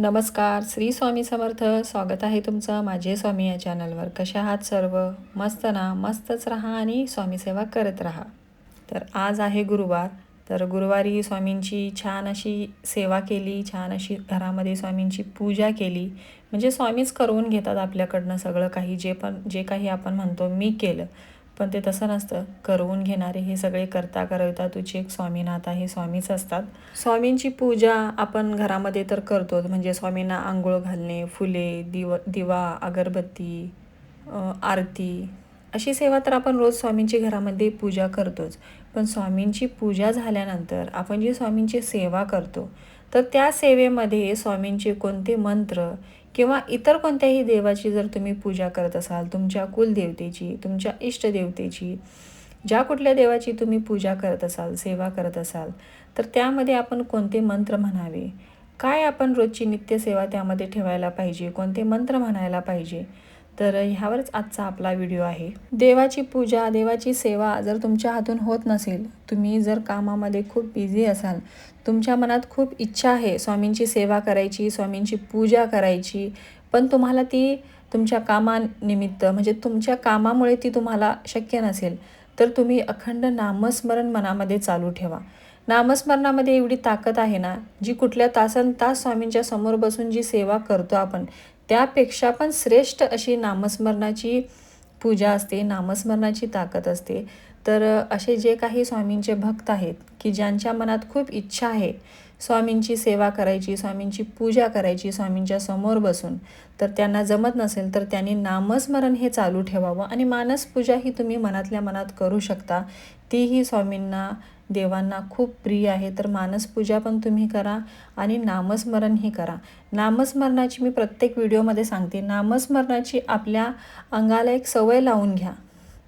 नमस्कार श्री स्वामी समर्थ. स्वागत आहे तुमचं माझे स्वामी या चॅनलवर कशा आहात सर्व? मस्त ना? मस्तच राहा आणि स्वामी सेवा करत राहा. तर आज आहे गुरुवार. तर गुरुवारी स्वामींची छान अशी सेवा केली छान अशी घरामध्ये स्वामींची पूजा केली. म्हणजे स्वामीच करवून घेतात आपल्याकडनं सगळं काही जे पण जे काही आपण म्हणतो मी केलं. पण ते तसं नसतं. करवून घेणारे हे सगळे करता करवता तुझे एक स्वामीनाथ आहे. स्वामीच असतात. स्वामींची पूजा आपण घरामध्ये तर करतोच. म्हणजे स्वामींना आंघोळ घालणे फुले दिव दिवा अगरबत्ती आरती अशी सेवा तर आपण रोज स्वामींची घरामध्ये पूजा करतोच. पण स्वामींची पूजा झाल्यानंतर आपण जी स्वामींची सेवा करतो तर त्या सेवेमध्ये स्वामींचे कोणते मंत्र किंवा इतर कोणत्याही देवाची जर तुम्ही पूजा करत असाल तुमच्या कुलदेवतेची तुमच्या इष्टदेवतेची ज्या कुठल्या देवाची तुम्ही पूजा करत असाल सेवा करत असाल तर त्यामध्ये आपण कोणते मंत्र म्हणावे? काय आपण रोजची नित्यसेवा त्यामध्ये ठेवायला पाहिजे? कोणते मंत्र म्हणायला पाहिजे? तर ह्यावरच आजचा आपला व्हिडिओ आहे. देवाची पूजा देवाची सेवा जर तुमच्या हातून होत नसेल तुम्ही जर कामामध्ये खूप बिझी असाल तुमच्या मनात खूप इच्छा आहे स्वामींची सेवा करायची स्वामींची पूजा करायची पण तुम्हाला ती तुमच्या कामानिमित्त म्हणजे तुमच्या कामामुळे ती तुम्हाला शक्य नसेल तर तुम्ही अखंड नामस्मरण मनामध्ये चालू ठेवा. नामस्मरणामध्ये एवढी ताकद आहे ना जी कुठल्या तासन तास स्वामींच्या समोर बसून जी सेवा करतो आपण त्यापेक्षा पण श्रेष्ठ अशी नामस्मरणाची पूजा असते नामस्मरणाची ताकद असते. तर असे जे काही स्वामींचे भक्त आहेत की ज्यांच्या मनात खूप इच्छा आहे स्वामींची सेवा करायची स्वामींची पूजा करायची स्वामींच्या समोर बसून तर त्यांना जमत नसेल तर त्यांनी नामस्मरण हे चालू ठेवावं. आणि मानसपूजा ही तुम्ही मनातल्या मनात करू शकता. तीही स्वामींना देवांना खूप प्रिय आहे तर मानसपूजा पण तुम्ही करा आणि नामस्मरणही करा. नामस्मरणाची मी प्रत्येक व्हिडिओमध्ये सांगते. नामस्मरणाची आपल्या अंगाला एक सवय लावून घ्या.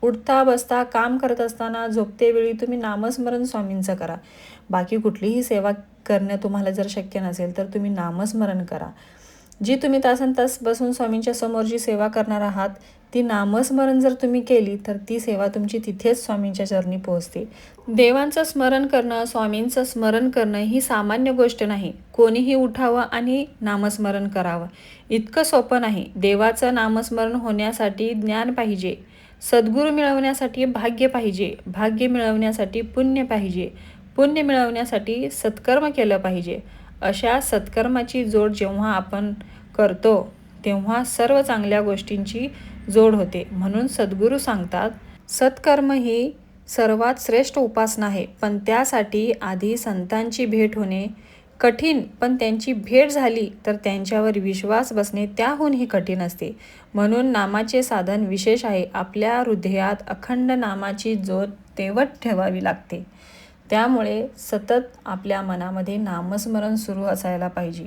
उठता बसता काम करत असताना झोपतेवेळी तुम्ही नामस्मरण स्वामींचं करा. बाकी कुठलीही सेवा करणं तुम्हाला जर शक्य नसेल तर तुम्ही नामस्मरण करा. जी तुम्ही तासन तास बसून स्वामींच्या समोर जी सेवा करणार आहात ती नामस्मरण जर तुम्ही केली तर ती सेवा तुमची तिथेच स्वामींच्या चरणी पोहोचते. देवांचं स्मरण करणं स्वामींचं स्मरण करणं ही सामान्य गोष्ट नाही. कोणीही उठावं आणि नामस्मरण करावं. इतकं सोपं नाही. देवाचं नामस्मरण होण्यासाठी ज्ञान पाहिजे. सद्गुरू मिळवण्यासाठी भाग्य पाहिजे. भाग्य मिळवण्यासाठी पुण्य पाहिजे. पुण्य मिळवण्यासाठी सत्कर्म केलं पाहिजे. अशा सत्कर्माची जोड जेव्हा आपण करतो तेव्हा सर्व चांगल्या गोष्टींची जोड होते. म्हणून सद्गुरू सांगतात सत्कर्म ही सर्वात श्रेष्ठ उपासना आहे. पण त्यासाठी आधी संतांची भेट होणे कठीण पण त्यांची भेट झाली तर त्यांच्यावर विश्वास बसणे त्याहूनही कठीण असते. म्हणून नामाचे साधन विशेष आहे. आपल्या हृदयात अखंड नामाची जोत तेवत ठेवावी लागते. त्यामुळे सतत आपल्या मनामध्ये नामस्मरण सुरू असायला पाहिजे.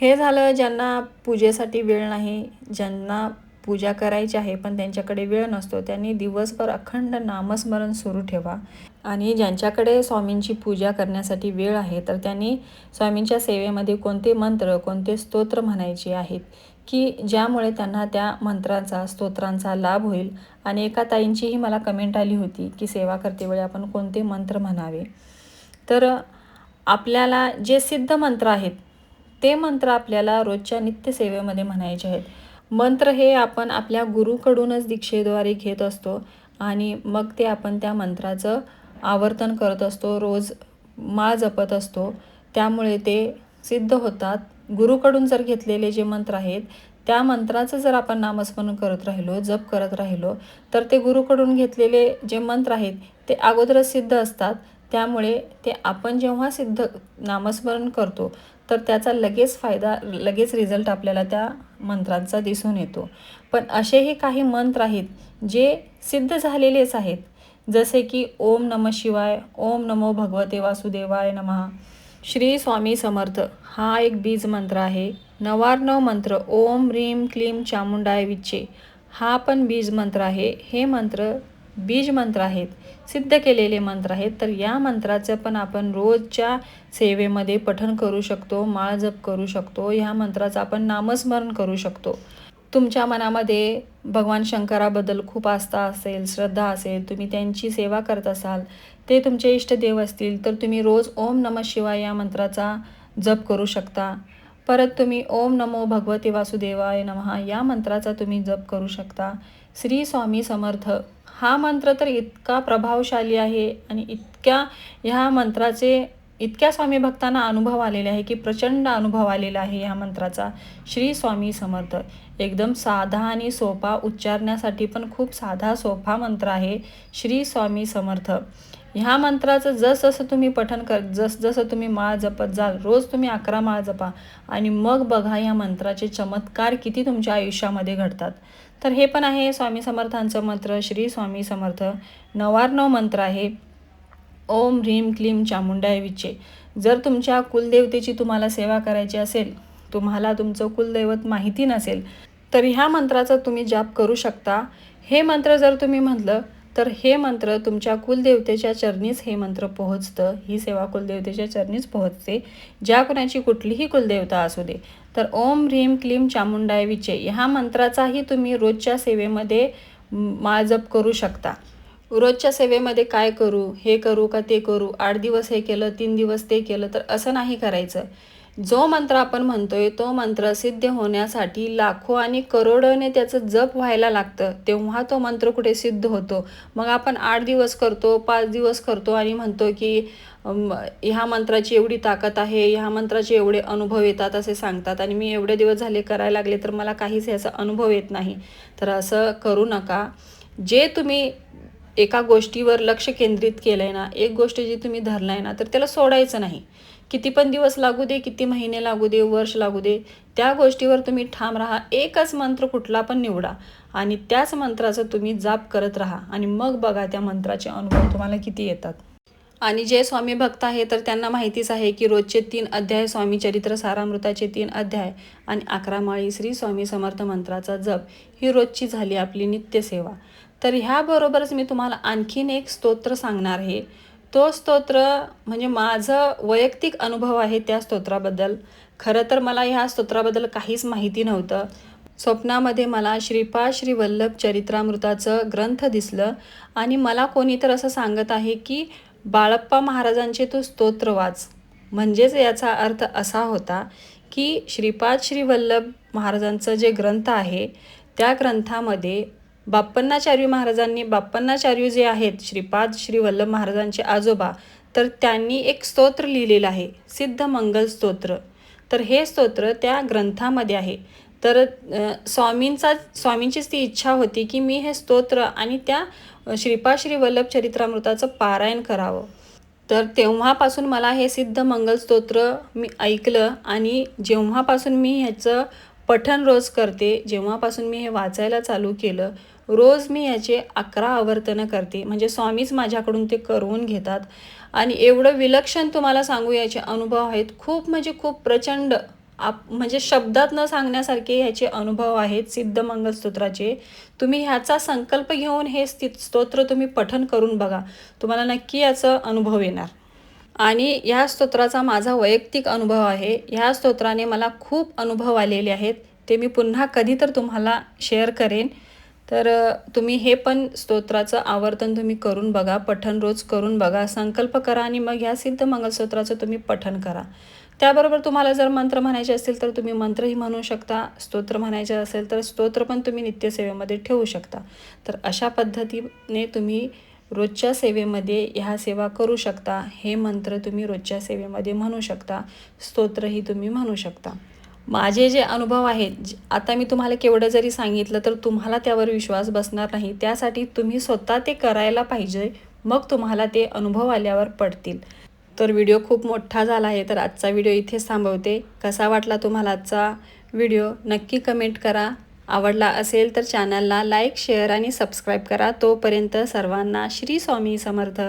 हे झालं ज्यांना पूजेसाठी वेळ नाही ज्यांना पूजा करायची आहे पण त्यांच्याकडे वेळ नसतो. त्यांनी दिवसभर अखंड नामस्मरण सुरू ठेवा. आणि ज्यांच्याकडे स्वामींची पूजा करण्यासाठी वेळ आहे तर त्यांनी स्वामींच्या सेवेमध्ये कोणते मंत्र कोणते स्तोत्र म्हणायचे आहेत? की ज्यामुळे त्यांना त्या मंत्रांचा स्तोत्रांचा लाभ होईल. आणि एका ताईंचीही मला कमेंट आली होती की सेवा करतेवेळी आपण कोणते मंत्र म्हणावे? तर आपल्याला जे सिद्ध मंत्र आहेत ते मंत्र आपल्याला रोजच्या नित्यसेवेमध्ये म्हणायचे आहेत. मंत्र हे आपण आपल्या गुरुकडूनच दीक्षेद्वारे घेत असतो आणि मग ते आपण त्या मंत्राचं आवर्तन करत असतो रोज माळ जपत असतो. त्यामुळे ते सिद्ध होतात. गुरुकडून जर घेतलेले जे मंत्र आहेत त्या मंत्राचं जर आपण नामस्मरण करत राहिलो जप करत राहिलो तर ते गुरुकडून घेतलेले जे मंत्र आहेत ते अगोदरच सिद्ध असतात. त्यामुळे ते आपण जेव्हा सिद्ध नामस्मरण करतो तर त्याचा लगेच फायदा लगेच रिझल्ट आपल्याला त्या मंत्रांचा दिसून येतो. पण असेही काही मंत्र आहेत जे सिद्ध झालेलेच आहेत. जसे की ओम नम शिवाय ओम नमो भगवते वासुदेवाय नमः श्री स्वामी समर्थ हा एक बीज मंत्र आहे. नवार्णव मंत्र ओम ह्रीम क्लीम चामुंडाय विच्चे हा पण बीज मंत्र आहे. हे मंत्र बीज मंत्र आहेत. सिद्ध केलेले मंत्र आहेत. तर या मंत्राचं पण आपण रोजच्या सेवेमध्ये पठण करू शकतो माळ जप करू शकतो. ह्या मंत्राचं आपण नामस्मरण करू शकतो. तुमच्या मनामध्ये भगवान शंकराबद्दल खूप आस्था असेल श्रद्धा असेल तुम्ही त्यांची सेवा करत असाल ते तुमचे इष्टदेव असतील तर तुम्ही रोज ओम नम शिवाय या मंत्राचा जप करू शकता. परत तुम्ही ओम नमो भगवते वासुदेवाय नमः या मंत्राचा तुम्ही जप करू शकता. श्री स्वामी समर्थ. हा मंत्र तर इतका प्रभावशाली आहे आणि इतक्या ह्या मंत्राचे इतक्या स्वामी भक्तांना अनुभव आलेले आहे की प्रचंड अनुभव आलेला आहे ह्या मंत्राचा. श्री स्वामी समर्थ. एकदम साधा आणि सोपा उच्चारण्यासाठी पण खूप साधा सोपा मंत्र आहे. श्री स्वामी समर्थ. ह्या मंत्राचं जसजसं तुम्ही पठन कर जसजसं तुम्ही माळ जपत जाल रोज तुम्ही अकरा माळ जपा. आणि मग बघा या मंत्राचे चमत्कार किती तुमच्या आयुष्यामध्ये घडतात. तर हे पण आहे स्वामी समर्थांचं मंत्र श्री स्वामी समर्थ. नवार्णव मंत्र आहे ओम ह्रीम क्लीम चामुंडाय विचे जर तुमच्या कुलदेवतेची तुम्हाला सेवा करायची असेल तुम्हाला तुमचं कुलदैवत माहिती नसेल तर ह्या मंत्राचा तुम्ही जाप करू शकता. हे मंत्र जर तुम्ही म्हटलं तर हे मंत्र तुमच्या कुलदेवतेच्या चरणीच हे मंत्र पोहोचतं. ही सेवा कुलदेवतेच्या चरणीच पोहोचते. ज्या कुणाची कुठलीही कुलदेवता असू दे. तर ओम ह्रीम क्लीम चामुंडाय विचे ह्या मंत्राचाही तुम्ही रोजच्या सेवेमध्ये माळजप करू शकता. रोजच्या सेवेमध्ये काय करू हे करू का ते करू आठ दिवस हे केलं तीन दिवस ते केलं तर असं नाही करायचं. जो मंत्र आपण म्हणतोय तो मंत्र सिद्ध होण्यासाठी लाखो आणि करोडोने त्याचं जप व्हायला लागतं. तेव्हा तो मंत्र कुठे सिद्ध होतो? मग आपण आठ दिवस करतो पाच दिवस करतो आणि म्हणतो की ह्या मंत्राची एवढी ताकद आहे ह्या मंत्राचे एवढे अनुभव येतात असे सांगतात आणि मी एवढे दिवस झाले करायला लागले तर मला काहीच याचा अनुभव येत नाही. तर असं करू नका. जे तुम्ही एका गोष्टीवर लक्ष केंद्रित केलं आहे ना एक गोष्ट जी तुम्ही धरलं आहे ना तर त्याला सोडायचं नाही. किती पण दिवस लागू दे किती महिने लागू दे वर्ष लागू दे त्या गोष्टीवर तुम्ही ठाम राहा. एकच मंत्र कुठला पण निवडा आणि त्याच मंत्राचं तुम्ही जाप करत राहा आणि मग बघा त्या मंत्राचे अनुभव तुम्हाला किती येतात. आणि जे स्वामी भक्त आहे तर त्यांना माहितीच आहे की रोजचे तीन अध्याय स्वामी चरित्र सारामृताचे तीन अध्याय आणि अकरा माळी श्री स्वामी समर्थ मंत्राचा जप ही रोजची झाली आपली नित्यसेवा तर ह्याबरोबरच मी तुम्हाला आणखीन एक स्तोत्र सांगणार आहे. तो स्तोत्र म्हणजे माझं वैयक्तिक अनुभव आहे त्या स्तोत्राबद्दल. खरं तर मला ह्या स्तोत्राबद्दल काहीच माहिती नव्हतं. स्वप्नामध्ये मला श्रीपा श्री वल्लभ चरित्रामृताचं ग्रंथ दिसलं आणि मला कोणी तर असं सांगत आहे की बाळप्पा महाराजांचे तू स्तोत्र वाच. म्हणजेच याचा अर्थ असा होता की श्रीपाद श्री वल्लभ महाराजांचं जे ग्रंथ आहे त्या ग्रंथामध्ये बाप्पन्नाचार्य महाराजांनी बाप्पन्नाचार्य जे आहेत श्रीपाद श्री वल्लभ महाराजांचे आजोबा तर त्यांनी एक स्तोत्र लिहिलेलं आहे सिद्ध मंगल स्तोत्र. तर हे स्तोत्र त्या ग्रंथामध्ये आहे. तर स्वामींचा स्वामींचीच ती इच्छा होती की मी हे स्तोत्र आणि त्या श्रीपाद श्री वल्लभ चरित्रामृताचं पारायण करावं. तर तेव्हापासून मला हे सिद्ध मंगल स्तोत्र मी ऐकलं आणि जेव्हापासून मी ह्याचं पठण रोज करते जेव्हापासून मी हे वाचायला चालू केलं रोज मी याचे अकरा आवर्तनं करते. म्हणजे स्वामीच माझ्याकडून ते करवून घेतात. आणि एवढं विलक्षण तुम्हाला सांगू याचे अनुभव आहेत. खूप म्हणजे खूप प्रचंड आप म्हणजे शब्दात न सांगण्यासारखे ह्याचे अनुभव आहेत सिद्ध मंगलस्तोत्राचे तुम्ही ह्याचा संकल्प घेऊन हे स्थित स्तोत्र तुम्ही पठन करून बघा. तुम्हाला नक्की याचा अनुभव येणार. आणि ह्या स्तोत्राचा माझा वैयक्तिक अनुभव आहे. ह्या स्तोत्राने मला खूप अनुभव आलेले आहेत. ते मी पुन्हा कधी तर तुम्हाला शेअर करेन. तर तुम्ही हे पण स्तोत्राचं आवर्तन तुम्ही करून बघा पठण रोज करून बघा संकल्प करा आणि मग ह्या सिद्ध मंगलस्तोत्राचं तुम्ही पठण करा. त्याबरोबर तुम्हाला जर मंत्र म्हणायचे असतील तर तुम्ही मंत्रही म्हणू शकता स्तोत्र म्हणायचे असेल तर स्तोत्र पण तुम्ही नित्यसेवेमध्ये ठेवू शकता. तर अशा पद्धतीने तुम्ही रोजच्या सेवेमध्ये ह्या सेवा करू शकता. हे मंत्र तुम्ही रोजच्या सेवेमध्ये म्हणू शकता. स्तोत्रही तुम्ही म्हणू शकता. माझे जे अनुभव आहेत आता मी तुम्हाला केवढं जरी सांगितलं तर तुम्हाला त्यावर विश्वास बसणार नाही. त्यासाठी तुम्ही स्वतः ते करायला पाहिजे मग तुम्हाला ते अनुभव आल्यावर पडतील. तर व्हिडिओ खूप मोठा झाला आहे तर आजचा व्हिडिओ इथेच थांबवते. कसा वाटला तुम्हाला आजचा व्हिडिओ? नक्की कमेंट करा. आवडला असेल तर चॅनलला लाईक शेअर आणि सबस्क्राईब करा. तोपर्यंत सर्वांना श्री स्वामी समर्थ.